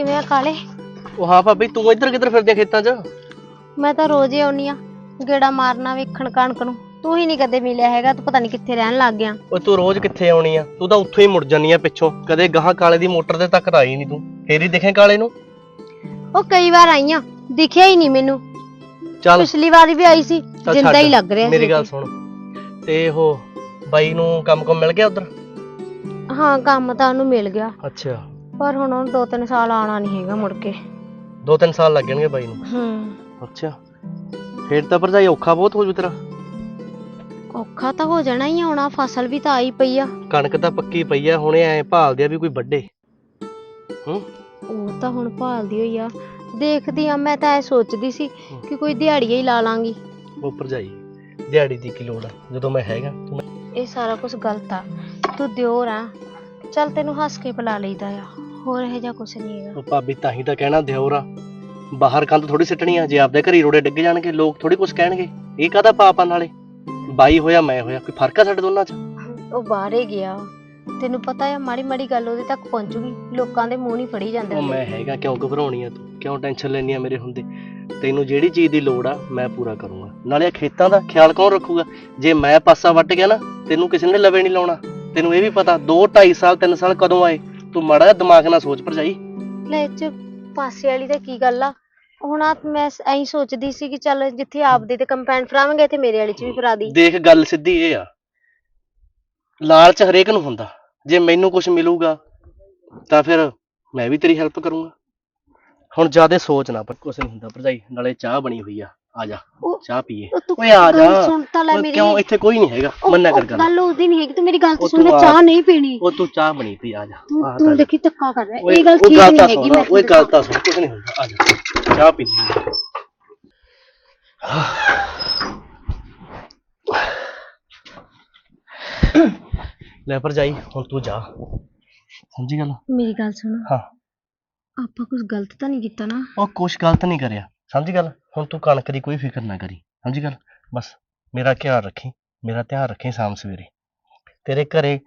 ਕਿਵੇਂ ਆ ਕਾਲੇ? ਉਹ ਹਾਂ ਭਾਬੀ ਤੂੰ ਇੱਧਰ ਕਿੱਧਰ ਫਿਰਦੀ ਆਂ ਖੇਤਾਂ 'ਚ? ਮੈਂ ਤਾਂ ਰੋਜ਼ ਹੀ ਆਉਣੀ ਆ ਗੇੜਾ ਮਾਰਨਾ ਵੇਖਣ ਕਣਕ ਨੂੰ। ਤੂੰ ਹੀ ਨਹੀਂ ਕਦੇ ਮਿਲਿਆ ਹੈਗਾ ਤੂੰ ਪਤਾ ਨਹੀਂ ਕਿੱਥੇ ਰਹਿਣ ਲੱਗ ਗਿਆ। ਉਹ ਤੂੰ ਰੋਜ਼ ਕਿੱਥੇ ਆਉਣੀ ਆ? ਤੂੰ ਤਾਂ ਉੱਥੋਂ ਹੀ ਮੁੜ ਜਾਨੀ ਆ ਪਿੱਛੋਂ। ਕਦੇ ਗਾਹਾਂ ਕਾਲੇ ਦੀ ਮੋਟਰ ਤੇ ਤੱਕ ਆਈ ਨਹੀਂ ਤੂੰ। ਫੇਰ ਹੀ ਦਿਖੇ ਕਾਲੇ ਨੂੰ? ਉਹ ਕਈ ਵਾਰ ਆਈ ਆ ਦਿਖਿਆ ਹੀ ਨਹੀਂ ਮੈਨੂੰ। ਚੱਲ। ਪਿਛਲੀ ਵਾਰੀ ਵੀ ਆਈ ਸੀ ਚੱਲ ਜਿੰਦਾ ਛੱਡ। ਹੀ ਲੱਗ ਰਿਹਾ ਮੇਰੀ ਗੱਲ ਸੁਣ। ਤੇ ਉਹ ਬਾਈ ਨੂੰ ਕੰਮ ਕੰਮ ਮਿਲ ਗਿਆ ਉਧਰ? ਤੇ। ਹਾਂ ਕੰਮ ਤਾਂ ਉਹਨੂੰ ਮਿਲ ਗਿਆ। ਅੱਛਾ। ਪਰ ਹੁਣ ਉਹਨੂੰ ਦੋ ਤਿੰਨ ਸਾਲ ਆਉਣਾ ਨਹੀਂ ਹੈਗਾ ਮੁੜ ਕੇ। ਦੋ ਤਿੰਨ ਸਾਲ ਲੱਗਣਗੇ ਬਾਈ ਨੂੰ। ਹੂੰ। ਅੱਛਾ। ਫੇਰ ਤਾਂ ਭਰਜਾਈ ਔਖਾ ਬਹੁਤ ਹੋ ਜੂ ਤੇਰਾ। ਔਖਾ ਤਾਂ ਹੋ ਜਾਣਾ ਹੀ ਆ, ਆਉਣਾ ਫਸਲ ਵੀ ਤਾਂ ਆਈ ਪਈ ਆ। ਕਣਕ ਤਾਂ ਪੱਕੀ ਪਈ ਆ ਹੁਣੇ ਐ ਭਾਲਦੇ ਆ ਵੀ ਕੋਈ ਵੱਡੇ ਹੂੰ। ਉਹ ਤਾਂ ਹੁਣ ਭਾਲਦੀ ਹੋਈ ਆ। ਦੇਖਦੀ ਆ ਮੈਂ ਤਾਂ ਐ ਸੋਚਦੀ ਸੀ ਕਿ ਕੋਈ ਦਿਹਾੜੀਆ ਹੀ ਲਾ ਲਾਂਗੀ। ਉਹ ਭਰਜਾਈ ਦਿਹਾੜੀ ਦੀ ਕੀ ਲੋੜ ਆ? ਜਦੋਂ ਮੈਂ ਹੈਗਾ ਤੂੰ ਇਹ ਸਾਰਾ ਕੁਝ ਗਲਤ ਆ। ਤੂੰ ਦਿਓਰ ਆ। ਚੱਲ ਤੈਨੂੰ ਹੱਸ ਕੇ ਬੁਲਾ ਲਈਦਾ ਆ। ਹੋਰ ਇਹ ਜਿਹਾ ਕੁਝ ਨਹੀਂ ਹੈਗਾ। ਉਹ ਭਾਬੀ ਤਾਂ ਹੀ ਤਾਂ ਕਹਿਣਾ ਦਿਓਰ। ਆ ਬਾਹਰ ਕੰਧ ਥੋੜੀ ਸਿੱਟਣੀ ਆ ਜੇ ਆਪਦੇ ਘਰੀ ਰੋੜੇ ਡਿੱਗ ਜਾਣਗੇ ਲੋਕ ਥੋੜੀ ਕੁਝ ਕਹਿਣਗੇ। ਇਹ ਕਾਹਦਾ ਪਾਪ ਆ ਨਾਲੇ? ਬਾਈ ਹੋਇਆ ਮੈਂ ਹੋਇਆ ਕੋਈ ਫ਼ਰਕ ਆ ਸਾਡੇ ਦੋਨਾਂ 'ਚ? ਉਹ ਬਾਹਰ ਹੀ ਗਿਆ। ਤੈਨੂੰ ਪਤਾ ਆ ਮਾੜੀ ਮਾੜੀ ਗੱਲ ਉਹਦੇ ਤੱਕ ਪਹੁੰਚੂਗੀ। ਲੋਕਾਂ ਦੇ ਮੂੰਹ ਨਹੀਂ ਫੜੀ ਜਾਂਦੇ ਉਹ ਹੁੰਦੇ। ਮੈਂ ਹੈਗਾ ਕਿਉਂ ਘਬਰਾਉਣੀ ਆ ਤੂੰ? ਕਿਉਂ ਟੈਨਸ਼ਨ ਲੈਣੀ ਆ ਮੇਰੇ ਹੁੰਦੇ? ਤੈਨੂੰ ਜਿਹੜੀ ਚੀਜ਼ ਦੀ ਲੋੜ ਆ ਮੈਂ ਪੂਰਾ ਕਰੂੰਗਾ। ਨਾਲੇ ਇਹ ਖੇਤਾਂ ਦਾ ਖਿਆਲ ਕੌਣ ਰੱਖੂਗਾ? ਜੇ ਮੈਂ ਪਾਸਾ ਵੱਟ ਗਿਆ ਨਾ ਤੈਨੂੰ ਕਿਸੇ ਨੇ ਲਵੇ ਨਹੀਂ ਲਾਉਣਾ। ਤੈਨੂੰ ਇਹ ਵੀ ਪਤਾ 2 2.5 ਸਾਲ 3 ਸਾਲ ਕਦੋਂ ਆਏ? ਤੂੰ ਮਾੜਾ ਜਿਹਾ ਦਿਮਾਗ ਨਾਲ ਸੋਚ ਭਰਜਾਈ। ਲੈ ਇਹ ਚ ਪਾਸੇ ਵਾਲੀ ਤਾਂ ਕੀ ਗੱਲ ਆ? ਹੁਣ ਆ ਮੈਂ ਸ- ਐਂ ਸੋਚਦੀ ਸੀ ਕਿ ਚੱਲ ਜਿੱਥੇ ਆਪਦੇ ਤੇ ਕੰਪੈਨ ਫਰਾਵਾਂਗੇ ਤੇ ਮੇਰੇ ਵਾਲੀ ਚ ਵੀ ਫਰਾ ਦੀ। ਦੇਖ ਗੱਲ ਸਿੱਧੀ ਇਹ ਆ। ਲਾਲਚ ਹਰੇਕ ਨੂੰ ਹੁੰਦਾ। ਜੇ ਮੈਨੂੰ ਕੁਝ ਮਿਲੂਗਾ ਤਾਂ ਫਿਰ ਮੈਂ ਵੀ ਤੇਰੀ ਹੈਲਪ ਕਰੂੰਗਾ। ਹੁਣ ਜਿਆਦੇ ਸੋਚ ਨਾ ਪਰ ਕੁਝ ਨਹੀਂ ਹੁੰਦਾ ਭਰਜਾਈ। ਨਾਲੇ ਚਾਹ ਬਣੀ ਹੋਈ ਆ। ਆ ਜਾ ਉਹ- ਚਾਹ ਪੀਏ। ਉਹ ਤੂੰ ਓਏ ਆ ਜਾ। ਗੱਲ ਸੁਣ ਤਾਂ ਲੈ ਓਏ ਮੇਰੀ। ਕਿਉਂ ਇੱਥੇ ਕੋਈ ਨਹੀਂ ਹੈਗਾ ਉਹ- ਮੰਨਿਆ ਕਰ ਉਹ ਗੱਲ। ਗੱਲ ਉਹਦੀ ਨਹੀਂ ਹੈਗੀ ਤੂੰ ਮੇਰੀ ਗੱਲ ਤਾਂ ਉਹ ਸੁਣ ਮੈਂ ਤੂੰ ਆ- ਚਾਹ ਨਹੀਂ ਪੀਣੀ। ਉਹ ਤੂੰ ਚਾਹ ਬਣੀ ਪਈ ਆ ਜਾ। ਤੂੰ ਆ ਤੂੰ ਤਾਂ- ਦੇਖੀ ਧੱਕਾ ਕਰ ਰਿਹਾ। ਓਏ ਇਹ ਗੱਲ ਉਹ ਠੀਕ ਗੱਲ ਨਹੀਂ ਤਾਂ ਹੈਗੀ ਸੁਣ ਮੈਂ ਓਏ ਗੱਲ ਤਾਂ ਸੁਣ ਕੁਝ ਨਹੀਂ ਹੁੰਦਾ ਆ ਜਾ ਚਾਹ ਪੀ। ਲੈ ਭਰਜਾਈ ਹੁਣ ਤੂੰ ਜਾ। ਸਮਝੀ ਗੱਲ? ਮੇਰੀ ਗੱਲ ਸੁਣ। ਹਾਂ। ਆਪਾਂ ਕੁਝ ਗਲਤ ਤਾਂ ਨਹੀਂ ਕੀਤਾ ਨਾ? ਉਹ ਕੁਛ ਗਲਤ ਨਹੀਂ ਕਰਿਆ। ਸਮਝੀ ਗੱਲ? ਹੁਣ ਤੂੰ ਕਣਕ ਦੀ ਕੋਈ ਫਿਕਰ ਨਾ ਕਰੀ। ਸਮਝੀ ਗੱਲ? ਬਸ ਮੇਰਾ ਖਿਆਲ ਰੱਖੀ। ਮੇਰਾ ਧਿਆਨ ਰੱਖੀ ਸ਼ਾਮ ਸਵੇਰੇ। ਤੇਰੇ ਘਰੇ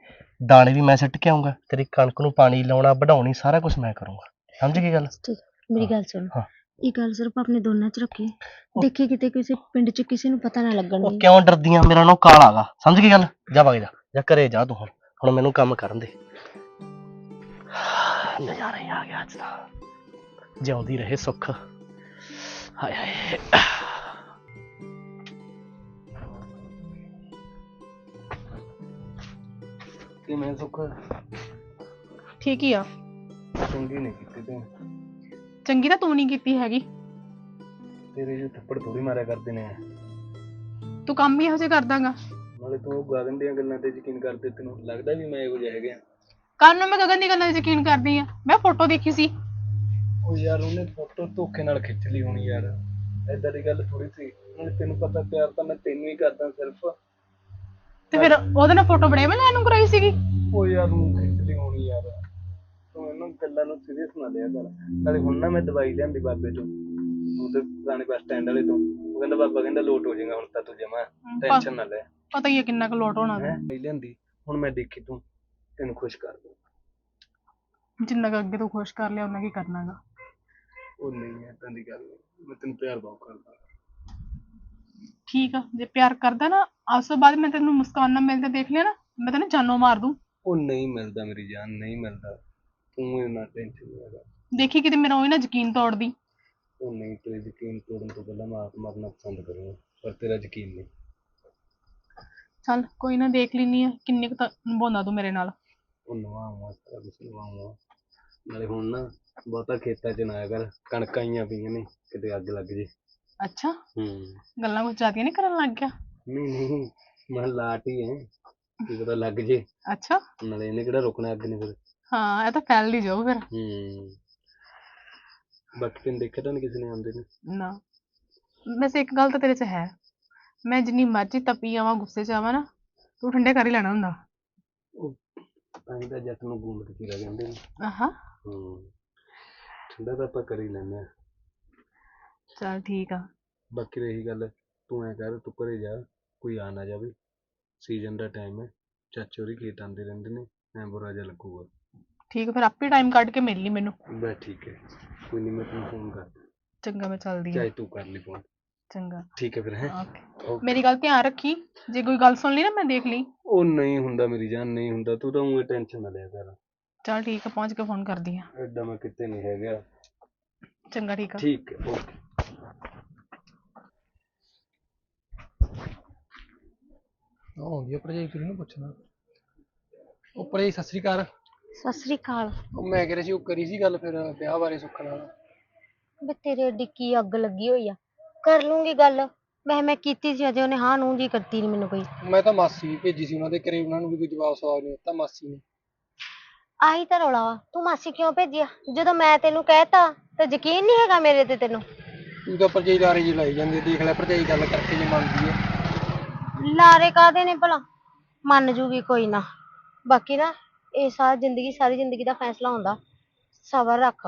ਦਾਣੇ ਵੀ ਮੈਂ ਸਿੱਟ ਕੇ ਆਉਂਗਾ ਤੇਰੀ ਕਣਕ ਨੂੰ ਪਾਣੀ ਲਾਉਣਾ ਵਢਾਉਣੀ ਸਾਰਾ ਕੁਝ ਮੈਂ ਕਰੂੰਗਾ। ਸਮਝ ਗਈ ਗੱਲ? ਠੀਕ। ਮੇਰੀ ਗੱਲ ਸੁਣ। ਹਾਂ। ਇਹ ਗੱਲ ਸਿਰਫ ਆਪਣੇ ਦੋਨਾਂ 'ਚ ਰੱਖੀ। ਦੇਖੀ ਕਿਤੇ ਕਿਸੇ ਪਿੰਡ 'ਚ ਕਿਸੇ ਨੂੰ ਪਤਾ ਨਾ ਲੱਗਣ ਉਹ ਦੀ। ਕਿਉਂ ਡਰਦੀਆਂ? ਮੇਰਾ ਨਾਂ ਕਾਲਾ ਗਾ। ਸਮਝ ਗਈ ਗੱਲ? ਜਾ ਵਗ ਜਾ। ਜਾ ਘਰੇ ਜਾ ਤੂੰ ਹੁਣ। ਹੁਣ ਮੈਨੂੰ ਕੰਮ ਕਰਨ ਦੇ। ਨਜ਼ਾਰਾ ਹੀ ਆ ਗਿਆ ਅੱਜ ਦਾ ਜਿਉਂਦੀ ਰਹੇ ਸੁੱਖ। ਹਾਏ ਹਾਏ ਕਿਵੇਂ ਸੁੱਖ ਠੀਕ ਹੀ ਆ ਚੰਗੀ ਨਹੀਂ ਕੀਤੀ ਤੂੰ ਚੰਗੀ ਤਾਂ ਤੂੰ ਨਹੀਂ ਕੀਤੀ ਹੈਗੀ। ਤੇਰੇ ਜੋ ਥੱਪੜ ਥੋੜੀ ਮਾਰਿਆ ਕਰਦੇ ਨੇ। ਤੂੰ ਕੰਮ ਹੀ ਇਹੋ ਜਿਹਾ ਕਰਦਾਗਾ। ਨਾਲੇ ਤੂੰ ਗਾਗਨ ਦੀਆਂ ਗੱਲਾਂ ਤੇ ਯਕੀਨ ਕਰਦੇ ਤੈਨੂੰ ਲੱਗਦਾ ਵੀ ਮੈਂ ਇਹੋ ਜਿਹਾ ਹੈਗਾ ਕੱਲ ਨੂੰ ਮੈਂ ਗਗਨ ਦੀ ਗੱਲਾਂ 'ਤੇ ਯਕੀਨ ਕਰਦੀ ਆ। ਮੈਂ ਫੋਟੋ ਦੇਖੀ ਸੀ। ਉਹ ਯਾਰ ਉਹਨੇ ਫੋਟੋ ਧੋਖੇ ਨਾਲ ਖਿੱਚ ਲਈ ਹੋਣੀ ਯਾਰ। ਐਦਾਂ ਦੀ ਗੱਲ ਥੋੜੀ ਸੀ। ਨਾਲੇ ਤੈਨੂੰ ਪਤਾ ਪਿਆਰ ਤਾਂ ਮੈਂ ਤੈਨੂੰ ਹੀ ਕਰਦਾ ਸਿਰਫ। ਤੇ ਫਿਰ ਉਹਦੇ ਨਾਲ ਫੋਟੋ ਬੜੇ ਮੈਂ ਲੈਣ ਨੂੰ ਕਰਾਈ ਸੀਗੀ? ਉਹ ਯਾਰ ਨੂੰ ਖਿੱਚ ਲਈ ਹੋਣੀ ਯਾਰ। ਤੂੰ ਇਹਨਾਂ ਗੱਲਾਂ ਨੂੰ ਸੀਰੀਅਸ ਨਾ ਲਿਆ ਕਰ। ਨਾਲੇ ਹੁਣ ਨਾ ਮੈਂ ਦਵਾਈ ਲਿਆਂਦੀ ਬਾਬੇ ਤੋਂ। ਉਹ ਤੇ ਪੁਰਾਣੇ ਬੱਸ ਸਟੈਂਡ ਵਾਲੇ ਤੋਂ। ਉਹ ਕਹਿੰਦਾ ਬਾਬਾ ਕਹਿੰਦਾ ਲੋਟ ਹੋ ਜਾਏਗਾ ਹੁਣ ਤਾਂ ਤੂੰ ਜਮਾ। ਟੈਨਸ਼ਨ ਨਾ ਲੈ। ਪਤਾ ਹੀ ਆ ਕਿੰਨਾ ਕੁ ਲੋਟ ਹੋਣਾ। ਹੈ? ਲਿਆਂਦੀ। ਹੁਣ ਮੈਂ ਦੇਖੀ ਤੂੰ। ਤੈਨੂੰ ਖੁਸ਼ ਕਰ ਦੂੰ ਜਿੰਨਾ ਕੁ ਅੱਗੇ ਤੋਂ ਖੁਸ਼ ਕਰ ਲਿਆ ਉਹਨਾਂ ਕੀ ਕਰਨਾਗਾ। ਉਹ ਨਹੀਂ ਏਦਾਂ ਦੀ ਗੱਲ ਨਹੀਂ। ਮੈਂ ਤੈਨੂੰ ਪਿਆਰ ਬਹੁਤ ਕਰਦਾ। ਠੀਕ ਆ ਜੇ ਪਿਆਰ ਕਰਦਾ ਨਾ ਅੱਜ ਤੋਂ ਬਾਅਦ ਮੈਂ ਤੈਨੂੰ ਮੁਸਕਾਨ ਨਾਲ ਮਿਲਦੇ ਦੇਖ ਲਿਆ ਨਾ ਮੈਂ ਤੈਨੂੰ ਜਾਨੋਂ ਮਾਰ ਦੂੰ। ਉਹ ਨਹੀਂ ਮਿਲਦਾ ਮੇਰੀ ਜਾਨ ਨਹੀਂ ਮਿਲਦਾ। ਤੂੰ ਇਹਨਾਂ ਟੈਨਸ਼ਨ ਨਹੀਂ ਲੈਦਾ ਦੇਖੀ ਕਿਤੇ ਮੇਰਾ ਉਹ ਨਾ ਯਕੀਨ ਤੋੜਦੀ। ਉਹ ਨਹੀਂ ਤੇਰੇ ਯਕੀਨ ਤੋੜਨ ਤੋਂ ਪਹਿਲਾਂ ਮੈਂ ਆਪ ਮਰਨਾ ਪਸੰਦ ਕਰੂੰਗਾ ਪਰ ਤੇਰਾ ਯਕੀਨ ਨਹੀਂ। ਚੱਲ ਕੋਈ ਨਾ ਦੇਖ ਲੈਨੀ ਆ ਕਿੰਨੇ ਕੁ ਨਿਭਾਉਂਦਾ ਤੂੰ ਮੇਰੇ ਨਾਲ। ਉਹ ਨਵਾਂ ਸਾਰਾ ਕੁਛ ਨਵਾਂ ਨਾਲੇ ਹੁਣ ਨਾ ਬਹੁਤਾ ਖੇਤਾਂ 'ਚ ਨਾ ਆਇਆ ਕਰ ਕਣਕਾਂ ਆਈਆਂ ਪਈਆਂ ਨੇ ਕਿਤੇ ਅੱਗ ਲੱਗ ਜੇ। ਅੱਛਾ? ਹੂੰ। ਗੱਲਾਂ ਕੁਝ ਜ਼ਿਆਦੀਆਂ ਨਹੀਂ ਕਰਨ ਲੱਗ ਗਿਆ? ਨਹੀਂ ਨਹੀਂ। ਮੈਂ ਲਾਟ ਹੀ ਹੈ ਕੀ ਪਤਾ ਲੱਗ ਜੇ। ਅੱਛਾ? ਨਾਲੇ ਇਹਨੇ ਕਿਹੜਾ ਰੁਕਣਾ ਅੱਗ ਨੇ ਫਿਰ। ਹਾਂ ਇਹ ਤਾਂ ਫੈਲ ਹੀ ਜਾਊ ਫਿਰ। ਹੂੰ। ਬਾਕੀ ਤੈਨੂੰ ਦੇਖਿਆ ਤਾਂ ਨਹੀਂ ਕਿਸੇ ਨੇ ਆਉਂਦੇ ਨੇ? ਨਾ। ਵੈਸੇ ਇੱਕ ਗੱਲ ਤਾਂ ਤੇਰੇ 'ਚ ਹੈ। ਮੈਂ ਜਿੰਨੀ ਮਰਜ਼ੀ ਤਪੀ ਆਵਾਂ ਗੁੱਸੇ 'ਚ ਆਵਾਂ ਨਾ ਤੂੰ ਠੰਡੇ ਕਰ ਹੀ ਲੈਣਾ ਹੁੰਦਾ। ਉਹ ਤਾਂ ਹੀ ਤਾਂ ਜੱਟ ਨੂੰ ਗੂੰਦ ਕੇ ਚੀਰਾ ਕਹਿੰਦੇ ਨੇ। ਆਹਾ। ਹੂੰ। ਠੰਡਾ ਤਾਂ ਆਪਾਂ ਕਰ ਹੀ ਲੈਂਦੇ ਹਾਂ। ਚਲ ਠੀਕ ਆ। ਬਾਕੀ ਰਹੀ ਗੱਲ ਤੂੰ ਐ ਕਰ ਤੂੰ ਘਰੇ ਜਾ ਕੋਈ ਆ ਨਾ ਜਾਵੇ। ਸੀਜ਼ਨ ਦਾ ਟਾਈਮ ਹੈ ਚਾਚੇ ਹੋਰੀ ਖੇਤ ਆਉਂਦੇ ਰਹਿੰਦੇ ਨੇ ਐ ਬੁਰਾ ਜਿਹਾ ਲੱਗੂਗਾ। ਠੀਕ ਫਿਰ ਆਪੇ ਟਾਈਮ ਕੱਢ ਕੇ ਮਿਲ ਲਈ ਮੈਨੂੰ। ਬਸ ਠੀਕ ਹੈ। ਕੋਈ ਨਹੀਂ ਮੈਂ ਤੈਨੂੰ ਫੋਨ ਕਰ ਚੰਗਾ ਮੈਂ ਚੱਲਦੀ ਹਾਂ। ਚਾਹੇ ਤੂੰ ਕਰ ਲਈ ਫੋਨ ਚੰਗਾ। ਠੀਕ ਹੈ ਫਿਰ ਹੈ? ਓਕੇ ਮੇਰੀ ਗੱਲ ਧਿਆਨ ਰੱਖੀ ਜੇ ਕੋਈ ਗੱਲ ਸੁਣ ਲਈ ਨਾ ਮੈਂ ਦੇਖ ਲਈ। ਉਹ ਨਹੀਂ ਹੁੰਦਾ ਮੇਰੀ ਜਾਨ ਨਹੀਂ ਹੁੰਦਾ। ਤੂੰ ਤਾਂ ਉਹ ਟੈਨਸ਼ਨ ਨਾ ਲਿਆ ਕਰ। ਚਲ ਠੀਕ ਹੈ ਪਹੁੰਚ ਕੇ ਫੋਨ ਕਰਦੀ ਹਾਂ ਐਡਾ ਮੈਂ ਕਿਤੇ ਨਹੀਂ ਹੈਗਾ। ਚੰਗਾ ਠੀਕ ਆ। ਠੀਕ ਹੈ ਓਕੇ। ਆਉਂਦੀ ਆ ਭਰਜਾਈ ਤੇਰੀ ਨੂੰ ਪੁੱਛਣਾ। ਉਹ ਭਰਜਾਈ ਸਤਿ ਸ੍ਰੀ ਅਕਾਲ। ਸਤਿ ਸ੍ਰੀ ਅਕਾਲ। ਉਹ ਮੈਂ ਕਹਿ ਰਿਹਾ ਸੀ ਉਹ ਕਰੀ ਸੀ ਗੱਲ ਫਿਰ ਵਿਆਹ ਬਾਰੇ ਸੁੱਖ ਨਾਲ ਬੇ ਤੇਰੇ ਅੱਡੀ ਕੀ ਅੱਗ ਲੱਗੀ ਹੋਈ ਆ? ਕਰ ਲੂੰਗੀ ਗੱਲ। ਮੈਂ ਮੈਂ ਕੀਤੀ ਸੀ ਅਜੇ ਉਹਨੇ ਹਾਂ ਨੂੰ ਜੀ ਕਰਤੀ ਨਹੀਂ ਮੈਨੂੰ ਕੋਈ। ਮੈਂ ਤਾਂ ਮਾਸੀ ਵੀ ਭੇਜੀ ਸੀ ਉਹਨਾਂ ਦੇ ਘਰੇ ਉਹਨਾਂ ਨੂੰ ਵੀ ਕੋਈ ਜਵਾਬ ਸਵਾਲ ਨਹੀਂ ਦਿੱਤਾ ਮਾਸੀ ਨੇ। ਆਹੀ ਤਾਂ ਰੌਲਾ ਵਾ। ਤੂੰ ਮਾਸੀ ਕਿਉਂ ਭੇਜਿਆ? ਜਦੋਂ ਮੈਂ ਤੈਨੂੰ ਕਹਿਤਾ ਤਾਂ ਯਕੀਨ ਨਹੀਂ ਹੈਗਾ ਮੇਰੇ ਤੇ ਤੈਨੂੰ। ਤੂੰ ਤਾਂ ਲਾਰੇ ਜੀ ਲਾਈ ਜਾਂਦੀ ਦੇਖ ਲੈ ਭਰਜਾਈ ਗੱਲ ਕਰਕੇ ਜੇ ਮੰਨਦੀ ਹੈ ਲਾਰੇ ਕਾਦੇ ਨੇ ਭਲਾ? ਮੰਨ ਜੂਗੀ ਕੋਈ ਨਾ। ਬਾਕੀ ਨਾ ਇਹ ਸਾਰੀ ਜ਼ਿੰਦਗੀ ਸਾਰੀ ਜ਼ਿੰਦਗੀ ਦਾ ਫੈਸਲਾ ਹੁੰਦਾ। ਸਬਰ ਰੱਖ।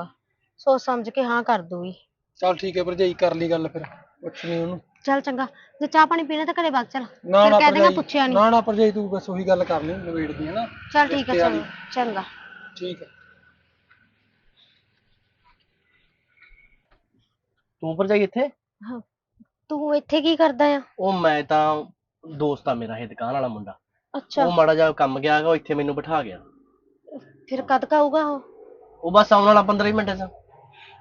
ਸੋਚ ਸਮਝ ਕੇ ਹਾਂ ਕਰ ਦੂਗੀ। ਚੱਲ ਠੀਕ ਹੈ ਭਰਜਾਈ ਕਰ ਲਈ ਗੱਲ ਫਿਰ। ਪੁੱਛ ਲਈ ਉਹਨੂੰ। ਚੱਲ ਚੰਗਾ। ਜੇ ਚਾਹ ਪਾਣੀ ਪੀਣਾ ਤਾਂ ਘਰੇ ਵਗ ਚੱਲ। ਨਾ ਫਿਰ ਨਾ ਕਹਿ ਦੇਣਾ ਭਰਜਾਈ ਪੁੱਛਿਆ ਨਹੀਂ ਨਾ ਨਾ ਭਰਜਾਈ ਤੂੰ ਬਸ ਉਹੀ ਗੱਲ ਕਰ ਲਈ ਨਵੇੜਦੀ ਹੈ ਨਾ? ਚੱਲ ਠੀਕ ਹੈ ਚੰਗਾ। ਚੰਗਾ। ਠੀਕ ਹੈ। ਤੂੰ ਭਰਜਾਈ ਇੱਥੇ? ਹਾਂ। ਤੂੰ ਇੱਥੇ ਕੀ ਕਰਦਾ ਆ? ਉਹ ਮੈਂ ਤਾਂ ਦੋਸਤ ਆ ਮੇਰਾ ਇਹ ਦੁਕਾਨ ਵਾਲਾ ਮੁੰਡਾ। ਅੱਛਾ। ਉਹ ਮਾੜਾ ਜਿਹਾ ਕੰਮ ਗਿਆ ਗਾ ਉਹ ਇੱਥੇ ਮੈਨੂੰ ਬਿਠਾ ਗਿਆ। ਫਿਰ ਕਦ ਕ ਆਊਗਾ ਉਹ? ਉਹ ਬਸ ਆਉਣ ਵਾਲਾ 15 ਮਿੰਟ ਚ।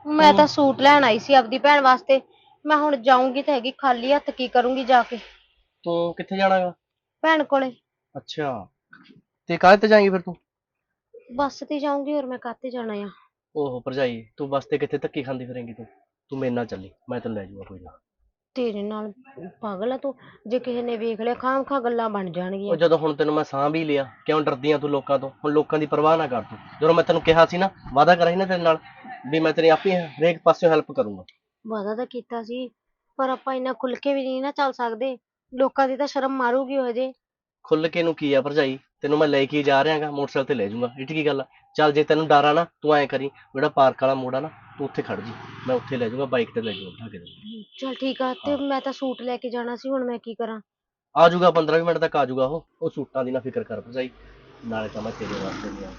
ਮੈਂ ਤਾਂ ਸੂਟ ਲੈਣ ਆਈ ਸੀ ਆਪਦੀ ਭੈਣ ਵਾਸਤੇ। ਮੈਂ ਹੁਣ ਜਾਊਂਗੀ ਤਾਂ ਹੈਗੀ ਖਾਲੀ ਹੱਥ ਕੀ ਕਰੂੰਗੀ ਜਾ ਕੇ? ਤੂੰ ਕਿੱਥੇ ਜਾਣਾਗਾ ਭੈਣ ਕੋਲੇ। ਅੱਛਾ। ਤੇ ਕਾਹਦੇ ਤੇ ਜਾਏਂਗੀ ਫਿਰ ਤੂੰ? ਬੱਸ ਤੇ ਜਾਊਂਗੀ ਹੋਰ ਮੈਂ ਕਾਹਤੇ ਜਾਣਾ ਆ? ਓਹੋ ਭਰਜਾਈ ਤੂੰ ਬਸ ਤੇ ਕਿੱਥੇ ਧੱਕੀ ਖਾਂਦੀ ਫਿਰੇਂਗੀ ਤੂੰ? ਤੂੰ ਮੇਰੇ ਨਾਲ ਚੱਲੀ ਮੈਂ ਤੈਨੂੰ ਲੈ ਜਾਊਗਾ ਕੋਈ ਨਾ। ਤੇਰੇ ਨਾਲ ਪਾਗਲ ਆ ਤੂੰ? ਜੇ ਕਿਸੇ ਨੇ ਵੇਖ ਲਿਆ ਖਾਮ ਖਾ ਗੱਲਾਂ ਬਣ ਉਹ ਜਾਣਗੀਆਂ ਜਦੋਂ ਹੁਣ ਤੈਨੂੰ ਮੈਂ ਸਾਂਭ ਹੀ ਲਿਆ ਕਿਉਂ ਡਰਦੀ ਆ ਤੂੰ ਲੋਕਾਂ ਤੋਂ? ਹੁਣ ਲੋਕਾਂ ਦੀ ਪਰਵਾਹ ਨਾ ਕਰ ਤੂੰ। ਜਦੋਂ ਮੈਂ ਤੈਨੂੰ ਕਿਹਾ ਸੀ ਨਾ ਵਾਅਦਾ ਕਰਾਂ ਸੀ ਨਾ ਤੇਰੇ ਨਾਲ ਵੀ ਮੈਂ ਤੇਰੀ ਆਪੇ ਹਰੇਕ ਪਾਸਿਓਂ ਹੈਲਪ ਕਰੂੰਗਾ। ਵਾਦਾ ਤਾਂ ਕੀਤਾ ਸੀ ਪਰ ਆਪਾਂ ਇੰਨਾ ਖੁੱਲ ਕੇ ਵੀ ਨਹੀਂ ਨਾ ਚੱਲ ਸਕਦੇ। ਲੋਕਾਂ ਦੀ ਤਾਂ ਸ਼ਰਮ ਮਾਰੂਗੀ ਉਹ ਜੇ। ਖੁੱਲ ਕੇ ਨੂੰ ਕੀ ਆ ਭਰਜਾਈ? ਤੈਨੂੰ ਮੈਂ ਲੈ ਕੇ ਜਾ ਰਿਹਾਗਾ ਮੋਟਰਸਾਈਕਲ ਤੇ ਲੈ ਜਾਊਂਗਾ। ਇਹ 'ਚ ਕੀ ਗੱਲ ਆ? ਚੱਲ ਜੇ ਤੈਨੂੰ ਡਰ ਆ ਨਾ ਤੂੰ ਐਂ ਕਰੀ ਜਿਹੜਾ ਪਾਰਕ ਵਾਲਾ ਮੋੜ ਆ ਨਾ ਤੂੰ ਉੱਥੇ ਖੜ ਜੀ। ਮੈਂ ਉੱਥੇ ਲੈ ਜਾਊਂਗਾ ਬਾਈਕ ਤੇ ਲੈ ਜਾਊਂਗਾ ਬਿਠਾ ਕੇ ਤੈਨੂੰ। ਚਲ ਠੀਕ ਆ ਤੇ ਮੈਂ ਤਾਂ ਸੂਟ ਲੈ ਕੇ ਜਾਣਾ ਸੀ ਹੁਣ ਮੈਂ ਕੀ ਕਰਾਂ? ਆ ਜਾਊਗਾ 15 ਮਿੰਟ ਤੱਕ ਆ ਜਾਊਗਾ ਉਹ। ਉਹ ਸੂਟਾਂ ਦੀ ਨਾ ਫਿਕਰ ਕਰ ਭਰਜਾਈ। ਨਾਲੇ ਤਾਂ ਮੈਂ ਤੇਰੇ ਵਾਸਤੇ ਆਉਂਦਾ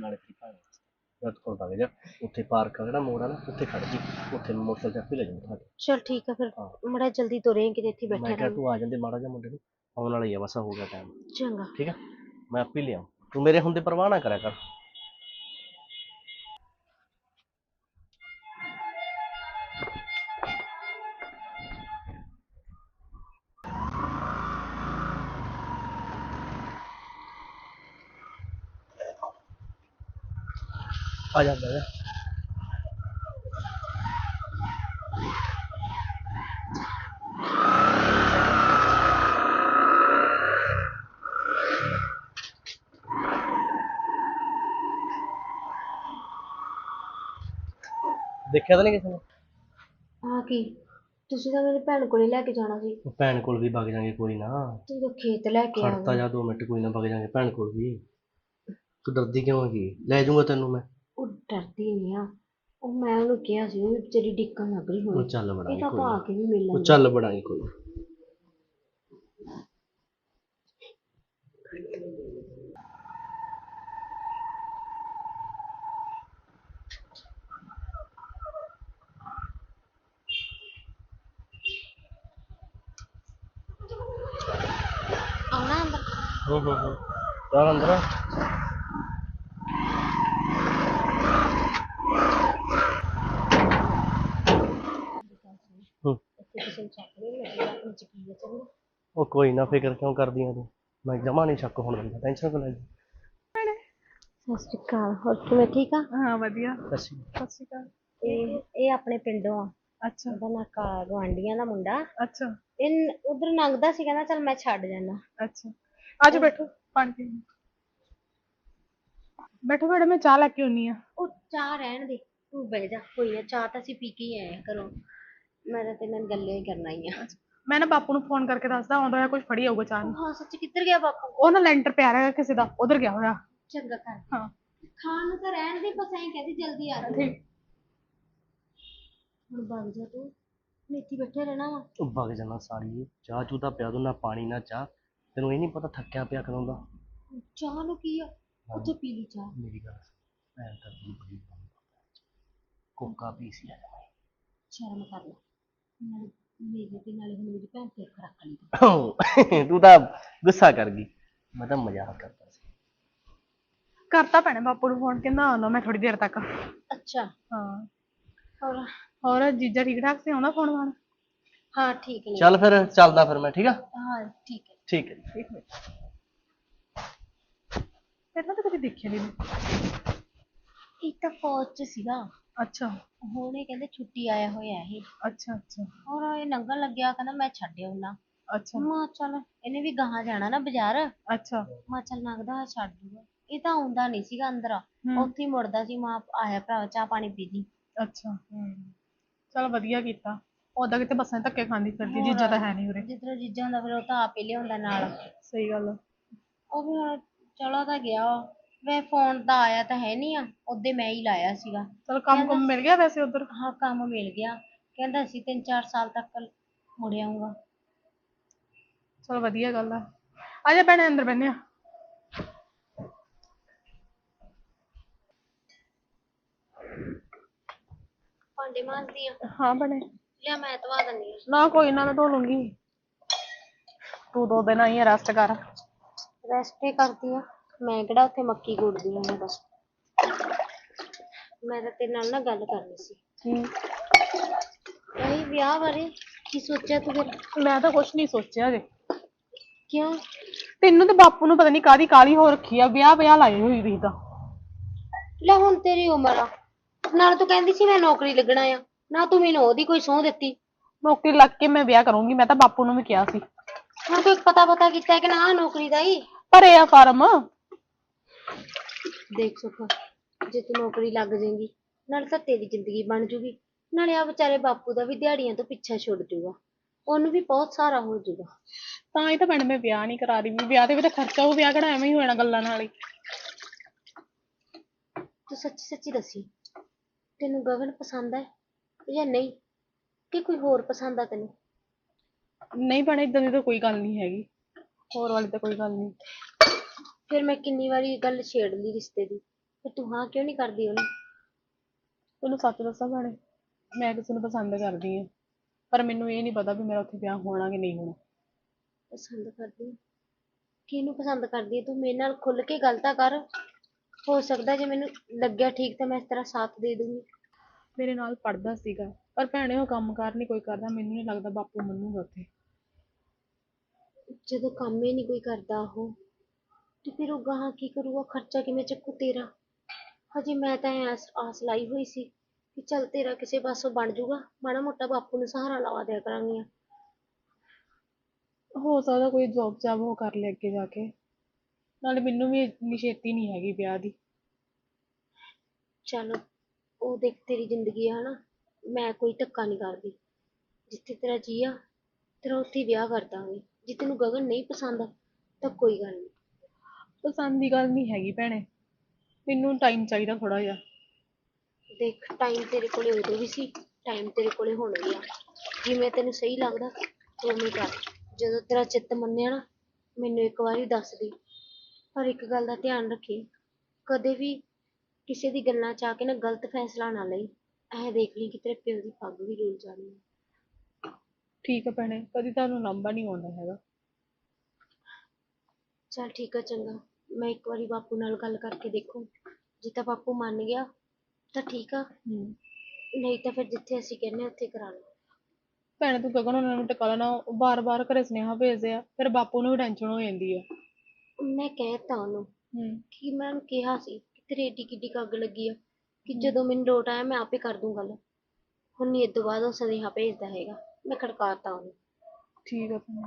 ਨਾਲੇ ਭੈਣ ਵਾਸਤੇ ਜਦ ਕੋਲ ਵਗ ਜਾ। ਉੱਥੇ ਪਾਰਕ ਆ ਜਿਹੜਾ ਮੋੜ ਆ ਨਾ ਉੱਥੇ ਖੜ ਜੀ। ਉੱਥੇ ਮੈਂ ਮੋਟਰਸਾਈਕਲ ਤੇ ਲੈ ਜਾਊਂਗਾ ਬਿਠਾ ਕੇ। ਚਲ ਠੀਕ ਆ ਫਿਰ। ਹਾਂ। ਮੜਾ ਜਲਦੀ ਤੁਰੇ ਕਿਤੇ ਇੱਥੇ ਮੈਂ ਬੈਠੇ ਕਿਹਾ ਰਹੋ ਤੂੰ ਆ ਜਾਂਦੇ ਮਾੜਾ ਜਿਹਾ ਮੁੰਡੇ ਨੂੰ। ਆਉਣ ਵਾਲਾ ਹੀ ਆ ਬਸ ਹੋ ਗਿਆ ਟਾਈਮ ਚੰਗਾ। ਠੀਕ ਆ? ਮੈਂ ਆਪੇ ਲਿਆਉਂ ਤੂੰ ਮੇਰੇ ਹੁੰਦੇ ਪਰਵਾਹ ਨਾ ਕਰਿਆ ਕਰ। ਆ ਜਾ ਬਹਿ ਦੇਖਿਆ ਤਾਂ ਨਹੀਂ ਕਿਸੇ ਨੇ? ਆ ਕੀ? ਤੁਸੀਂ ਤਾਂ ਮੇਰੀ ਭੈਣ ਕੋਲੇ ਲੈ ਕੇ ਜਾਣਾ ਸੀ। ਉਹ ਭੈਣ ਕੋਲ ਵੀ ਵਗ ਜਾਾਂਗੇ ਕੋਈ ਨਾ। ਤੂੰ ਤਾਂ ਖੇਤ ਲੈ ਕੇ ਖੜਤਾ ਜਾ ਦੋ ਮਿੰਟ ਕੋਈ ਨਾ ਵਗ ਜਾਾਂਗੇ ਭੈਣ ਕੋਲ ਵੀ। ਤੂੰ ਡਰਦੀ ਕਿਉਂ ਹੈਗੀ? ਲੈ ਜਾਊਂਗਾ ਤੈਨੂੰ ਮੈਂ। ਉਹ ਡਰਦੀ ਨਹੀਂ ਆ। ਉਹ ਮੈਂ ਉਹਨੂੰ ਕਿਹਾ ਸੀ ਉਹ ਵਿਚਾਰੀ ਡਿੱਕਣ ਲੱਗ ਰਹੀ ਉਹ ਹੋਣੀ ਚੱਲ ਇਹ ਬੜਾਂਗੇ ਤਾਂ ਕੋਈ ਪਾ ਨਾ। ਕੇ ਵੀ ਮਿਲ ਉਹ ਲੈਂਦਾ। ਚੱਲ ਬੜਾਂਗੇ ਕੋਈ ਨਾ ਆਉਣਾ ਅੰਦਰ ਹੂੰ ਹੂੰ ਹੂੰ ਚੱਲ ਅੰਦਰ ਆ। ਹੂੰ ਇੱਥੇ ਕਿਸੇ ਨੂੰ ਚੱਕ ਨਹੀਂ ਲੱਗੀ ਆਪਣੀ ਚ ਕੀ ਹੈ ਚੰਗਾ ਉਹ ਕੋਈ ਨਾ ਫਿਕਰ ਕਿਉਂ ਕਰਦੀ ਆ ਤੂੰ? ਮੈਂ ਜਮਾ ਨਹੀਂ ਸ਼ੱਕ ਹੋਣ ਦਿੰਦਾ ਟੈਨਸ਼ਨ ਕਿਉਂ ਲੈਂਦੀ? ਸਤਿ ਸ਼੍ਰੀ ਅਕਾਲ ਹੋਰ ਕਿਵੇਂ ਠੀਕ ਆ? ਹਾਂ ਵਧੀਆ। ਸਤਿ ਸ਼੍ਰੀ ਅਕਾਲ। ਇਹ ਇਹ ਆਪਣੇ ਪਿੰਡੋਂ ਆ। ਅੱਛਾ। ਉਹਦਾ ਨਾ ਕਾ ਗਵਾਂਢੀਆਂ ਦਾ ਮੁੰਡਾ। ਅੱਛਾ। ਇਹ ਉਧਰ ਲੰਘਦਾ ਸੀ ਕਹਿੰਦਾ ਚੱਲ ਮੈਂ ਛੱਡ ਜਾਣਾ ਅੱਛਾ। ਆਜੋ ਬੈਠੋ ਪਾਣੀ ਪੀ ਬੈਠੋ ਮੈਡਮ ਮੈਂ ਚਾਹ ਲੈ ਕੇ ਆਉਣੀ ਆ। ਉਹ ਚਾਹ ਰਹਿਣ ਦੇ ਤੂੰ ਬਹਿ ਜਾ ਕੋਈ ਨਾ ਚਾਹ ਤਾਂ ਅਸੀਂ ਪੀ ਕੇ ਹੀ ਆਏ ਆ ਘਰੋਂ। ਮੈਂ ਤਾਂ ਤੇਰੇ ਨਾਲ ਗੱਲਾਂ ਹੀ ਕਰਨਾ ਹੀ ਆ। ਮੈਂ ਨਾ ਬਾਪੂ ਨੂੰ ਫੋਨ ਕਰਕੇ ਦੱਸਦਾ ਆਉਂਦਾ ਹੋਇਆ ਕੁਝ ਫੜੀ ਆਊਗਾ ਚਾਹ ਨੂੰ। ਹਾਂ ਸੱਚ ਕਿੱਧਰ ਗਿਆ ਬਾਪੂ? ਉਹ ਨਾ ਲੈਂਟਰ ਪਿਆ ਰਿਹਾ ਕਿਸੇ ਦਾ ਉਧਰ ਗਿਆ ਹੋਇਆ। ਚੰਗਾ ਕਰ ਹਾਂ। ਖਾਣ ਨੂੰ ਤਾਂ ਰਹਿਣ ਦੇ ਬਸ ਐਂ ਕਹਦੀ ਜਲਦੀ ਆ ਜਾ ਠੀਕ। ਹੁਣ ਵਗ ਜਾ ਤੂੰ ਮੇਥੀ ਬੈਠੇ ਰਹਿਣਾ ਵਾ। ਉਹ ਵਗ ਜਾਣਾ ਸਾਲੀ ਚਾਹ ਚੂ ਤਾਂ ਪਿਆ ਦੋ ਨਾ ਪਾਣੀ ਨਾ ਚਾਹ। ਤੈਨੂੰ ਇਹ ਨਹੀਂ ਪਤਾ ਥੱਕਿਆ ਪਿਆ ਕਦੋਂ ਦਾ? ਚਾਹ ਨੂੰ ਕੀ ਆ? ਉੱਥੇ ਪੀ ਲਈ ਚਾਹ। ਮੇਰੀ ਗੱਲ ਸੁਣ। ਭੈਣ ਤਾਂ ਤੈਨੂੰ ਬੜੀ ਕੋਕਾ ਸ਼ਰਮ ਕਰ ਲੈ। ਨਾਲੇ ਮੇਰੇ ਤੇ ਨਾਲੇ ਹੁਣ ਮੇਰੀ ਭੈਣ ਤੇ ਅੱਖ ਰੱਖ ਲਈ ਤੂੰ। ਤਾਂ ਗੁੱਸਾ ਕਰ ਗਈ। ਮੈਂ ਤਾਂ ਮਜ਼ਾਕ ਕਰਦਾ ਸੀ। ਕਰਤਾ ਭੈਣੇ ਬਾਪੂ ਨੂੰ ਫੋਨ ਕਹਿੰਦਾ ਆਉਣਾ ਮੈਂ ਥੋੜੀ ਦੇਰ ਤੱਕ। ਅੱਛਾ। ਹਾਂ। ਹੋਰ? ਹੋਰ ਜੀਜਾ ਠੀਕ ਠਾਕ ਸੀ? ਆਉਂਦਾ ਫੋਨ ਵਾਣ ਹਾਂ ਠੀਕ ਨੇ। ਚੱਲ ਫਿਰ ਚੱਲਦਾ ਫਿਰ ਮੈਂ ਠੀਕ ਆ? ਹਾਂ ਠੀਕ ਹੈ। ਠੀਕ ਹੈ ਜੀ। ਇੱਕ ਮਿੰਟ। ਪਹਿਲਾਂ ਤਾਂ ਕਦੇ ਦੇਖਿਆ ਨਹੀਂ ਮੈਂ। ਇੱਕ ਤਾਂ ਫੌਜ ਚ ਸੀਗਾ। ਅੱਛਾ। ਹੁਣ ਇਹ ਕਹਿੰਦੇ ਛੁੱਟੀ ਆਇਆ ਹੋਇਆ ਇਹ। ਅੱਛਾ ਅੱਛਾ। ਹੋਰ ਇਹ ਲੰਘਣ ਲੱਗਿਆ ਕਹਿੰਦਾ ਮੈਂ ਛੱਡਿਆ ਹੁਣਾ ਅੱਛਾ। ਮਾ ਚੱਲ ਇਹਨੇ ਵੀ ਗਾਹਾਂ ਜਾਣਾ ਨਾ ਬਾਜ਼ਾਰ। ਅੱਛਾ। ਮਾ ਚੱਲ ਲੱਗਦਾ ਛੱਡ ਦੂਗਾ। ਇਹ ਤਾਂ ਆਉਂਦਾ ਨਹੀਂ ਸੀਗਾ ਅੰਦਰ। ਹੂੰ। ਉੱਥੇ ਹੀ ਮੁੜਦਾ ਸੀ ਮਾਂ ਆਇਆ ਭਰਾ ਚਾਹ ਪਾਣੀ ਪੀ ਜੀ ਅੱਛਾ। ਚਲ ਵਧੀਆ ਕੀਤਾ। ਉਹਦਾ ਕਿਤੇ ਬੱਸਾਂ 'ਚ ਧੱਕੇ ਖਾਂਦੀ ਫਿਰਦੀ ਜੀਜਾ ਤਾਂ ਹੈ ਨਹੀਂ ਉਰੇ। ਜਿੱਧਰੋਂ ਜੀਜਾ ਹੁੰਦਾ ਫਿਰ ਉਹ ਤਾਂ ਆਪ ਹੀ ਲਿਆਉਂਦਾ ਨਾਲ। ਸਹੀ ਗੱਲ ਆ। ਉਹ ਵੀ ਹੁਣ ਚਲੋ ਤਾਂ ਗਿਆ ਵੇ ਫੋਨ ਤਾਂ ਆਇਆ ਤਾਂ ਹੈ ਨਹੀਂ ਆ ਉਹਦੇ ਮੈਂ ਹੀ ਲਾਇਆ ਸੀਗਾ। ਚਲ ਕੰਮ ਕੁਮ ਮਿਲ ਗਿਆ ਵੈਸੇ ਉਧਰ? ਹਾਂ ਕੰਮ ਮਿਲ ਗਿਆ। ਕਹਿੰਦਾ ਸੀ ਤਿੰਨ ਚਾਰ ਸਾਲ ਤੱਕ ਮੁੜ ਆਊਂਗਾ। ਚਲ ਵਧੀਆ ਗੱਲ ਆ। ਆ ਜਾ ਭੈਣੇ ਅੰਦਰ ਬੈਠਨੇ ਆ। ਭਾਂਡੇ ਮਾਂਜਦੀ ਆ। ਹਾਂ ਭੈਣੇ। ਲਿਆ ਮੈਂ ਧਵਾ ਦਿੰਦੀ ਆ ਨਾ ਕੋਈ ਨਾ ਮੈਂ ਧੋ ਲੂੰਗੀ। ਤੂੰ ਦੋ ਦਿਨ ਆਈ ਆ ਰੈਸਟ ਕਰ। ਰੈਸਟ ਹੀ ਕਰਦੀ ਆ। ਮੈਂ ਕਿਹੜਾ ਉੱਥੇ ਮੱਕੀ ਗੁੱਡਦੀ ਆ ਮੈਂ ਬਸ ਮੈਂ ਤਾਂ ਤੇਰੇ ਨਾਲ ਨਾ ਗੱਲ ਕਰਨੀ ਸੀ। ਕੀ? ਉਹੀ ਵਿਆਹ ਬਾਰੇ ਕੀ ਸੋਚਿਆ ਤੂੰ ਫਿਰ? ਮੈਂ ਤਾਂ ਕੁਛ ਨਹੀਂ ਸੋਚਿਆ ਜੇ ਕਿਉਂ? ਤੈਨੂੰ ਤੇ ਬਾਪੂ ਨੂੰ ਪਤਾ ਨਹੀਂ ਕਾਦੀ ਕਾਲੀ ਹੋ ਰੱਖੀ ਆ ਵਿਆਹ ਵਿਆਹ ਲਾਈ ਹੋਈ ਦੀ ਤਾਂ। ਲੈ ਹੁਣ ਤੇਰੀ ਉਮਰ ਆ। ਨਾਲ ਤੂੰ ਕਹਿੰਦੀ ਸੀ ਮੈਂ ਨੌਕਰੀ ਲੱਗਣਾ ਆ। ਨਾ ਤੂੰ ਮੈਨੂੰ ਉਹਦੀ ਕੋਈ ਸਹੁੰ ਦਿੱਤੀ। ਨੌਕਰੀ ਲੱਗ ਕੇ ਮੈਂ ਵਿਆਹ ਕਰੂੰਗੀ ਮੈਂ ਤਾਂ ਬਾਪੂ ਨੂੰ ਵੀ ਕਿਹਾ ਸੀ। ਹੁਣ ਕੋਈ ਪਤਾ ਪਤਾ ਕੀਤਾ ਕਿ ਨਾ ਨੌਕਰੀ ਦਾ ਹੀ? ਭਰੇ ਆ ਫਾਰਮ। ਦੇਖ ਸੁਖ ਜੇ ਤੂੰ ਨੌਕਰੀ ਲੱਗ ਜਾਏਂਗੀ ਨਾਲੇ ਤਾਂ ਤੇਰੀ ਜ਼ਿੰਦਗੀ ਬਣ ਜੂਗੀ। ਨਾਲੇ ਆ ਵਿਚਾਰੇ ਬਾਪੂ ਦਾ ਵੀ ਦਿਹਾੜੀਆਂ ਤੋਂ ਪਿੱਛਾ ਛੁੱਟ ਜੂਗਾ। ਉਹਨੂੰ ਵੀ ਬਹੁਤ ਸਾਰਾ ਹੋ ਜੂਗਾ। ਤਾਂ ਹੀ ਤਾਂ ਭੈਣੇ ਮੈਂ ਵਿਆਹ ਨਹੀਂ ਕਰਾ ਰਹੀ। ਵੀ ਵਿਆਹ ਤੇ ਵੀ ਤਾਂ ਖਰਚਾ ਉਹ ਵਿਆਹ ਕਿਹੜਾ ਐਵੇਂ ਹੀ ਹੋ ਜਾਣਾ ਗੱਲਾਂ ਨਾਲ ਹੀ। ਤੂੰ ਸੱਚੀ ਸੱਚੀ ਦੱਸੀ। ਤੈਨੂੰ ਗਗਨ ਪਸੰਦ ਹੈ? ਜਾਂ ਨਹੀਂ? ਕਿ ਕੋਈ ਹੋਰ ਪਸੰਦ ਆ ਤੈਨੂੰ? ਨਹੀਂ ਭੈਣੇ ਇਦਾਂ ਦੀ ਤਾਂ ਕੋਈ ਗੱਲ ਨਹੀਂ ਹੈਗੀ। ਹੋਰ ਵਾਲੀ ਤਾਂ ਕੋਈ ਗੱਲ ਨਹੀਂ। ਫਿਰ ਮੈਂ ਕਿੰਨੀ ਵਾਰੀ ਗੱਲ ਛੇੜ ਲਈ ਰਿਸ਼ਤੇ ਦੀ? ਤੇ ਤੂੰ ਹਾਂ ਕਿਉਂ ਨਹੀਂ ਕਰਦੀ ਉਹਨੂੰ? ਤੈਨੂੰ ਸੱਚ ਦੱਸਾਂ ਭੈਣੇ ਮੈਂ ਕਿਸੇ ਨੂੰ ਪਸੰਦ ਕਰਦੀ ਆ ਪਰ ਮੈਨੂੰ ਇਹ ਨਹੀਂ ਪਤਾ ਵੀ ਮੇਰਾ ਉੱਥੇ ਵਿਆਹ ਹੋਣਾ ਕਿ ਨਹੀਂ ਹੋਣਾ। ਪਸੰਦ ਕਰਦੀ ਕਿਹਨੂੰ ਪਸੰਦ ਕਰਦੀ ਤੂੰ ਮੇਰੇ ਨਾਲ ਖੁੱਲ ਕੇ ਗੱਲ ਤਾਂ ਕਰ। ਹੋ ਸਕਦਾ ਜੇ ਮੈਨੂੰ ਲੱਗਿਆ ਠੀਕ ਤਾਂ ਮੈਂ ਤੇਰਾ ਸਾਥ ਦੇ ਦੂੰਗੀ। ਮੇਰੇ ਨਾਲ ਪੜਦਾ ਸੀਗਾ ਪਰ ਭੈਣੇ ਉਹ ਕੰਮਕਾਰ ਨਹੀਂ ਕੋਈ ਕਰਦਾ ਮੈਨੂੰ ਨਹੀਂ ਲੱਗਦਾ ਬਾਪੂ ਮੰਨੂਗਾ ਉੱਥੇ। ਜਦੋਂ ਕੰਮ ਹੀ ਨਹੀਂ ਕੋਈ ਕਰਦਾ ਉਹ ਤੇ ਫਿਰ ਉਹ ਗਾਹਾਂ ਕੀ ਕਰੂਗਾ ਖਰਚਾ ਕਿਵੇਂ ਚੱਕੂ ਤੇਰਾ? ਹਜੇ ਮੈਂ ਤਾਂ ਐਂ ਆਸ ਆਸ ਲਾਈ ਹੋਈ ਸੀ ਕਿ ਚੱਲ ਤੇਰਾ ਕਿਸੇ ਪਾਸੋਂ ਬਣ ਜਾਊਗਾ ਮਾੜਾ ਮੋਟਾ ਬਾਪੂ ਨੂੰ ਸਹਾਰਾ ਲਵਾ ਦਿਆ ਕਰਾਂਗੀਆਂ। ਹੋ ਸਕਦਾ ਕੋਈ ਜੌਬ ਜਾਬ ਉਹ ਕਰ ਲੇ ਅੱਗੇ ਜਾ ਕੇ। ਨਾਲੇ ਮੈਨੂੰ ਵੀ ਇੰਨੀ ਛੇਤੀ ਨਹੀਂ ਹੈਗੀ ਵਿਆਹ ਦੀ। ਚੱਲ ਉਹ ਦੇਖ ਤੇਰੀ ਜ਼ਿੰਦਗੀ ਆ ਹਨਾ। ਮੈਂ ਕੋਈ ਧੱਕਾ ਨਹੀਂ ਕਰਦੀ। ਜਿੱਥੇ ਤੇਰਾ ਜੀ ਆ ਤੇਰਾ ਉੱਥੇ ਹੀ ਵਿਆਹ ਕਰ ਦਾਂਗੇ। ਜੇ ਤੈਨੂੰ ਗਗਨ ਨਹੀਂ ਪਸੰਦ ਤਾਂ ਕੋਈ ਗੱਲ ਨਹੀਂ। ਪਸੰਦ ਦੀ ਗੱਲ ਨਹੀਂ ਹੈਗੀ ਭੈਣੇ। ਮੈਨੂੰ ਟਾਈਮ ਚਾਹੀਦਾ ਥੋੜਾ ਜਿਹਾ। ਦੇਖ ਟਾਈਮ ਤੇਰੇ ਕੋਲੇ ਉਦੋਂ ਵੀ ਸੀ ਟਾਈਮ ਤੇਰੇ ਕੋਲੇ ਹੁਣ ਵੀ ਆ। ਜਿਵੇਂ ਤੈਨੂੰ ਸਹੀ ਲੱਗਦਾ ਉਵੇਂ ਕਰ। ਜਦੋਂ ਤੇਰਾ ਚਿੱਤ ਮੰਨਿਆ ਨਾ ਮੈਨੂੰ ਇੱਕ ਵਾਰੀ ਦੱਸ ਦੇ। ਪਰ ਇੱਕ ਗੱਲ ਦਾ ਧਿਆਨ ਰੱਖੀ। ਕਦੇ ਵੀ ਕਿਸੇ ਦੀ ਗੱਲਾਂ ਚ ਆ ਕੇ ਨਾ ਗਲਤ ਫੈਸਲਾ ਨਾ ਲਈ ਐ ਦੇਖ ਲਈ ਕਿ ਤੇਰੇ ਪਿਓ ਦੀ ਪੱਗ ਵੀ ਰੁਲ ਜਾਣੀ ਹੈ ਠੀਕ ਹੈ ਭੈਣੇ ਕਦੀ ਤੁਹਾਨੂੰ ਲੰਬਾ ਨਹੀਂ ਆਉਂਦਾ ਹੈਗਾ। ਚੱਲ ਠੀਕ ਆ ਚੰਗਾ। ਮੈਂ ਇੱਕ ਵਾਰੀ ਬਾਪੂ ਨਾਲ ਗੱਲ ਕਰਕੇ ਦੇਖੂ। ਜੇ ਤਾਂ ਬਾਪੂ ਮੰਨ ਗਿਆ ਤਾਂ ਠੀਕ ਆ। ਹੂੰ। ਨਹੀਂ ਤਾਂ ਫਿਰ ਜਿੱਥੇ ਅਸੀਂ ਕਹਿੰਦੇ ਹਾਂ ਉੱਥੇ ਕਰਾ ਲਓ। ਭੈਣੇ ਤੂੰ ਗਗਨ ਉਹਨਾਂ ਨੂੰ ਟਿਕਾ ਲੈਣਾ ਉਹ ਬਾਰ-ਬਾਰ ਘਰੇ ਸੁਨੇਹਾ ਭੇਜਦੇ ਆ ਫਿਰ ਬਾਪੂ ਨੂੰ ਵੀ ਟੈਨਸ਼ਨ ਹੋ ਜਾਂਦੀ ਆ। ਮੈਂ ਕਹਿਤਾ ਉਹਨੂੰ ਹੂੰ। ਕਿ ਮੈਂ ਉਹਨੂੰ ਕਿਹਾ ਸੀ ਤੇਰੀ ਏਡੀ ਕਿੱਡੀ ਕੁ ਅੱਗ ਲੱਗੀ ਆ ਕਿ ਜਦੋਂ ਮੈਨੂੰ ਲੋਟ ਆਇਆ ਮੈਂ ਆਪੇ ਕਰ ਦੂੰ ਗੱਲ। ਹੁਣ ਨਹੀਂ ਇਹ ਤੋਂ ਬਾਅਦ ਉਹ ਸੁਨੇਹਾ ਭੇਜਦਾ ਹੈਗਾ ਮੈਂ ਖੜਕਾਤਾ ਉਹਨੂੰ। ਠੀਕ ਆ ਭੈਣੇ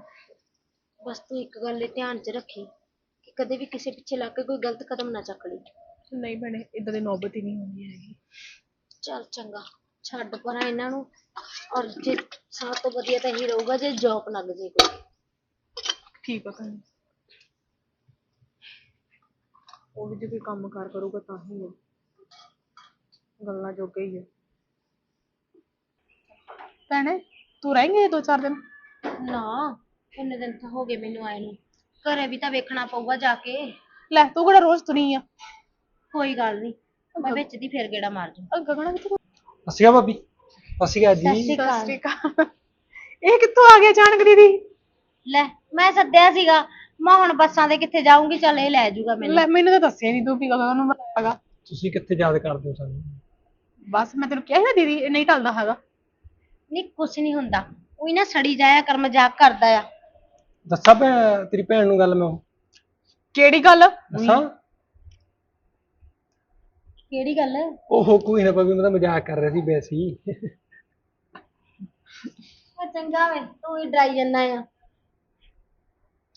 ਬਸ ਤੂੰ ਇੱਕ ਗੱਲ ਇਹ ਧਿਆਨ 'ਚ ਰੱਖੀ ਕਿ ਕਦੇ ਵੀ ਕਿਸੇ ਪਿੱਛੇ ਲੱਗ ਕੇ ਕੋਈ ਗਲਤ ਕਦਮ ਨਾ ਚੱਕ ਲਈ। ਨਹੀਂ ਭੈਣੇ ਇਦਾਂ ਦੀ ਨੌਬਤ ਹੀ ਨਹੀਂ ਹੋਣੀ ਹੈਗੀ। ਚੱਲ ਚੰਗਾ ਛੱਡ ਪਰਾਂ ਇਹਨਾਂ ਨੂੰ। ਔਰ ਜੇ ਸਭ ਤੋਂ ਵਧੀਆ ਤਾਂ ਇਹੀ ਰਹੂਗਾ ਜੇ ਜੌਬ ਲੱਗ ਜੇ ਕੋਈ। ਠੀਕ ਆ ਭੈਣੇ। ਉਹ ਵੀ ਜੇ ਕੋਈ ਕੰਮ ਕਾਰ ਕਰੂਗਾ ਤਾਂ ਹੀ ਆ। ਗੱਲਾਂ ਜੋਗੇ ਹੀ ਆ। ਭੈਣੇ ਤੂੰ ਰਹੇਂਗੇ ਦੋ ਚਾਰ ਦਿਨ? ਨਾ ਇੰਨੇ ਦਿਨ ਤਾਂ ਹੋ ਗਏ ਮੈਨੂੰ ਆਏ ਨੂੰ। ਘਰੇ ਵੀ ਤਾਂ ਵੇਖਣਾ ਪਊਗਾ ਜਾ ਕੇ। ਲੈ ਤੂੰ ਕਿਹੜਾ ਰੋਜ਼ ਤੁਰੀ ਆ? ਕੋਈ ਗੱਲ ਨਹੀਂ ਮੈਂ ਵਿੱਚ ਦੀ ਫੇਰ ਗੇੜਾ ਮਾਰ ਜੂ ਅ, ਗਗਨਾ ਕਿੱਥੇ ਅਕਾਲ ਭਾਬੀ। ਸਤਿ ਜੀ। ਸਤਿ ਸ਼੍ਰੀ ਅਕਾਲ। ਇਹ ਕਿੱਥੋਂ ਆ ਗਿਆ ਅਚਾਨਕ ਦੀਦੀ? ਲੈ ਮੈਂ ਸੱਦਿਆ ਸੀਗਾ। ਮੈਂ ਹੁਣ ਬੱਸਾਂ ਤੇ ਕਿੱਥੇ ਜਾਊਂਗੀ? ਚੱਲ ਇਹ ਲੈ ਜਾਊਗਾ ਮੈਨੂੰ। ਲੈ ਮੈਨੂੰ ਤਾਂ ਦੱਸਿਆ ਨਹੀਂ ਤੂੰ ਵੀ ਗਗਨ ਨੂੰ ਪਤਾਗਾ ਤੁਸੀਂ ਕਿੱਥੇ ਯਾਦ ਕਰਦੇ ਹੋ ਸਾਨੂੰ? ਬਸ ਮੈਂ ਤੈਨੂੰ ਕਿਹਾ ਸੀ ਨਾ ਦੀਦੀ ਇਹ ਨਹੀਂ ਟਲਦਾ ਹੈਗਾ। ਨਹੀਂ ਕੁਛ ਨਹੀਂ ਹੁੰਦਾ। ਉਹੀ ਨਾ ਸੜੀ ਜਾਇਆ ਕਰ ਮਜ਼ਾਕ ਕਰਦਾ ਆ। ਦੱਸਾਂ ਭੈਣ ਤੇਰੀ ਭੈਣ ਨੂੰ ਗੱਲ ਮੈਂ ਉਹ? ਕਿਹੜੀ ਗੱਲ? ਦੱਸਾਂ? ਕਿਹੜੀ ਗੱਲ? ਉਹ ਕੋਈ ਨਾ ਭਾਬੀ ਮੈਂ ਤਾਂ ਮਜ਼ਾਕ ਕਰ ਰਿਹਾ ਸੀ ਵੈਸੇ ਹੀ। ਆ ਚੰਗਾ ਵੇ ਤੂੰ ਹੀ ਡਰਾਈ ਜੰਨਾ ਆ।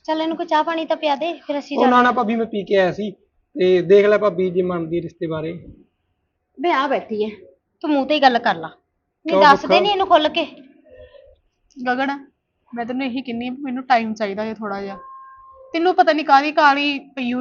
ਚੱਲ ਇਹਨੂੰ ਕੋਈ ਚਾਹ ਪਾਣੀ ਤਾਂ ਪਿਆ ਦੇ ਫਿਰ ਅਸੀਂ ਉਹ ਨਾ ਨਾ ਭਾਬੀ ਮੈਂ ਪੀ ਕੇ ਆਇਆ ਸੀ ਤੇ ਦੇਖ ਲੈ ਭਾਬੀ ਜੇ ਮੰਨਦੀ ਰਿਸ਼ਤੇ ਬਾਰੇ। ਬੇ ਆ ਬੈਠੀ ਐ ਤੂੰ ਮੂੰਹ ਤੇ ਹੀ ਗੱਲ ਕਰ ਲਾ। ਨਹੀਂ ਕਿਉਂ ਦੱਸ ਦੇ ਦੁੱਖਾ? ਨਹੀਂ ਇਹਨੂੰ ਖੁੱਲ ਕੇ। ਗਗਨ ਮੈਂ ਤੈਨੂੰ ਇਹੀ ਕਹਿੰਨੀ ਆ ਵੀ ਮੈਨੂੰ ਟਾਈਮ ਚਾਹੀਦਾ ਹੈ ਥੋੜਾ ਜਿਹਾ। ਤੈਨੂੰ ਪਤਾ ਨਹੀਂ ਕਾਹਦੀ ਕਾਲੀ ਪਈ ਹੋਈ